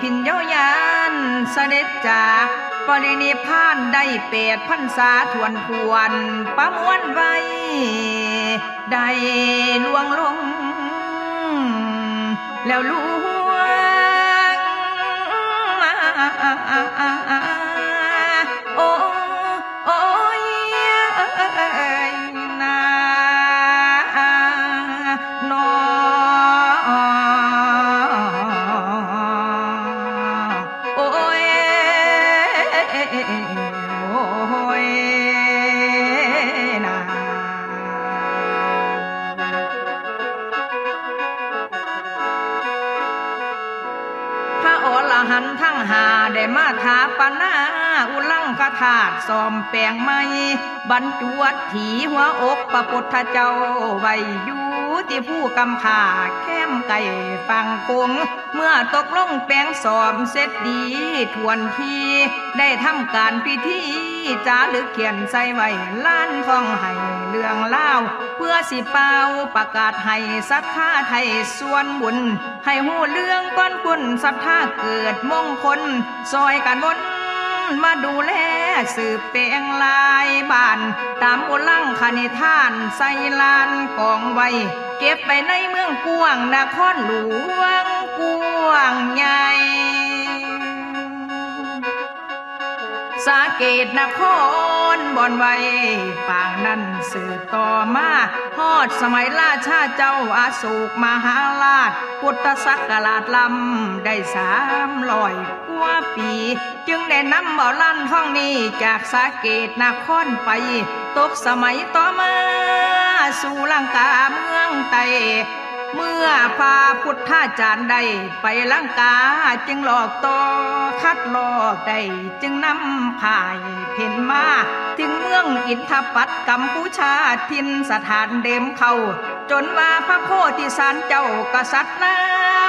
พินโยยานเสด็จจากปรินิพานได้เปดพันษาทวนพวนประมวลไว้ ได้ลวงลง แล้วล หันทั้งหาได้มาถาปนาอุลังคถาตุสอมแปลงไม่บรรจวดถีหัวอกประพุทธเจ้าไว้อยู่ ที่ผู้กำขาแค้มไก่ฟังคง เมื่อตกลงแปลงสอมเสร็จดี ทวนทีได้ทำการพิธีจารึกเขียนใส่ไว้ล้านทองให้เรื่องเล่า เพื่อสิเป่าประกาศให้ศรัทธาไทยส่วนบุญ ให้หูเรื่องก้อนคุณศรัทธาเกิดมงคลซอยกันวนมาดูแล สืบเปลงลายบ้าน ตามโอลังคณิท่านใส่ลานกองไว้ เก็บไปในเมืองกวางนครหลวงกวางใหญ่ สาเกตนครบอนไว้ปางนั้นสืบต่อมาฮอดสมัยราชาเจ้าอาโศกมหาราช พุทธศักราชลำได้สามร้อยกว่าปี จึงได้นำบ่อลั่นท่องนี้จากสาเกตนครไป ตกสมัยต่อมา สู่ลังกาเมืองไต เมื่อพาพุทธาจารย์ได้ไปลังกาจึงหลอกต่อคัดหลอกได้จึงนำผายเพ่นมาถึงเมืองอินทปัตกัมพูชาทินสถานเดิมเขาจนว่าพระโพธิสารเจ้ากษัตริย์แล้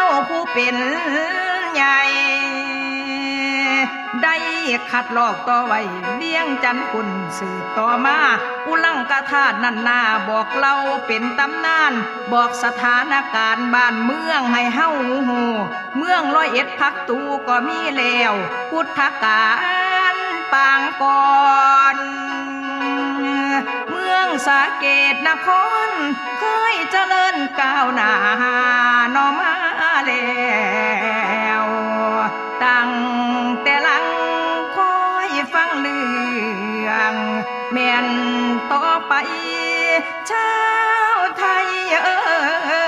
วผู้เป็นใหญ่ ได้ขัดลอกต่อไว้เลี้ยงจันคุณสืบต่อมาอุลัง กธาตุนันนาบอกเล่าเป็นตำนาน บอกสถานการณ์บ้านเมืองให้เฮาหูเมืองร้อยเอ็ดพักตูก็มีแล้วพุทธกาลปางก่อนเมืองสาเกตนครเคยเจริญก้าวหน้านอมาแล้วตั้งแต่ลังคอยฟังเรื่องแม่น ต่อไปชาวไทยเอ้ย